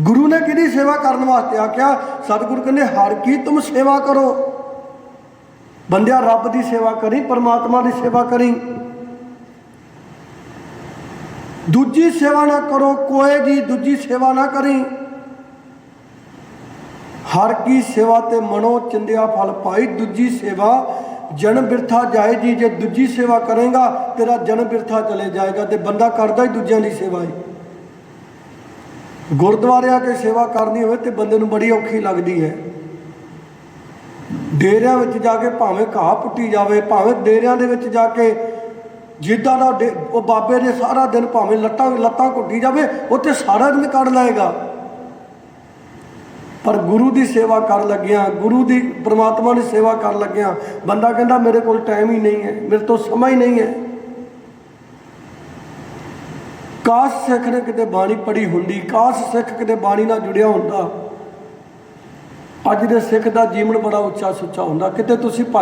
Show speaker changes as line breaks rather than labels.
ਗੁਰੂ ਨੇ ਕਿਹਦੀ ਸੇਵਾ ਕਰਨ ਵਾਸਤੇ ਆਖਿਆ? ਸਤਿਗੁਰੂ ਕਹਿੰਦੇ, ਹਰ ਕੀ ਤੁਮ ਸੇਵਾ ਕਰੋ। ਬੰਦਿਆ, ਰੱਬ ਦੀ ਸੇਵਾ ਕਰੀ, ਪਰਮਾਤਮਾ ਦੀ ਸੇਵਾ ਕਰੀ। ਦੂਜੀ ਸੇਵਾ ਨਾ ਕਰੋ, ਕੋਏ ਦੀ ਦੂਜੀ ਸੇਵਾ ਨਾ ਕਰੀ। ਹਰ ਕੀ ਸੇਵਾ ਤੇ ਮਨੋ ਚਿੰਦਿਆ ਫਲ ਪਾਈ, ਦੂਜੀ ਸੇਵਾ ਜਨਮ ਬਿਰਥਾ ਜਾਏ ਜੀ, ਜੇ ਦੂਜੀ ਸੇਵਾ ਕਰੇਗਾ, ਤੇਰਾ ਜਨਮ ਬਿਰਥਾ ਚਲੇ ਜਾਏਗਾ ਤੇ ਬੰਦਾ ਕਰਦਾ ਹੀ ਦੂਜਿਆਂ ਦੀ ਸੇਵਾ ਹੀ ਗੁਰਦੁਆਰੇ ਆ ਕੇ ਸੇਵਾ ਕਰਨੀ ਹੋਵੇ ਤੇ ਬੰਦੇ ਨੂੰ ਬੜੀ ਔਖੀ ਲੱਗਦੀ ਹੈ। ਡੇਰਿਆਂ ਵਿੱਚ ਜਾ ਕੇ ਭਾਵੇਂ ਘਾਹ ਪੁੱਟੀ ਜਾਵੇ, ਭਾਵੇਂ ਡੇਰਿਆਂ ਦੇ ਵਿੱਚ ਜਾ ਕੇ ਜਿੱਦਾਂ ਦਾ ਡੇ- ਉਹ ਬਾਬੇ ਨੇ ਸਾਰਾ ਦਿਨ ਭਾਵੇਂ ਲੱਤਾਂ ਲੱਤਾਂ ਘੁੱਟੀ ਜਾਵੇ, ਉੱਥੇ ਸਾਰਾ ਦਿਨ ਕੱਢ ਲਏਗਾ। ਪਰ ਗੁਰੂ ਦੀ ਸੇਵਾ ਕਰਨ ਲੱਗਿਆ, ਗੁਰੂ ਦੀ, ਪ੍ਰਮਾਤਮਾ ਦੀ ਸੇਵਾ ਕਰਨ ਲੱਗਿਆ ਬੰਦਾ ਕਹਿੰਦਾ, ਮੇਰੇ ਕੋਲ ਟਾਈਮ ਹੀ ਨਹੀਂ ਹੈ, ਮੇਰੇ ਤੋਂ ਸਮਾਂ ਹੀ ਨਹੀਂ ਹੈ। ਕਾਸ਼ ਸਿੱਖ ਨੇ ਕਿਤੇ ਬਾਣੀ ਪੜ੍ਹੀ ਹੁੰਦੀ, ਕਾਸ਼ ਸਿੱਖ ਕਿਤੇ ਬਾਣੀ ਨਾਲ ਜੁੜਿਆ ਹੁੰਦਾ। ਅੱਜ ਦੇ ਸਿੱਖ ਦਾ ਜੀਵਨ ਬੜਾ ਉੱਚਾ ਸੁੱਚਾ ਹੁੰਦਾ। ਕਿਤੇ ਤੁਸੀਂ ਭਾਈ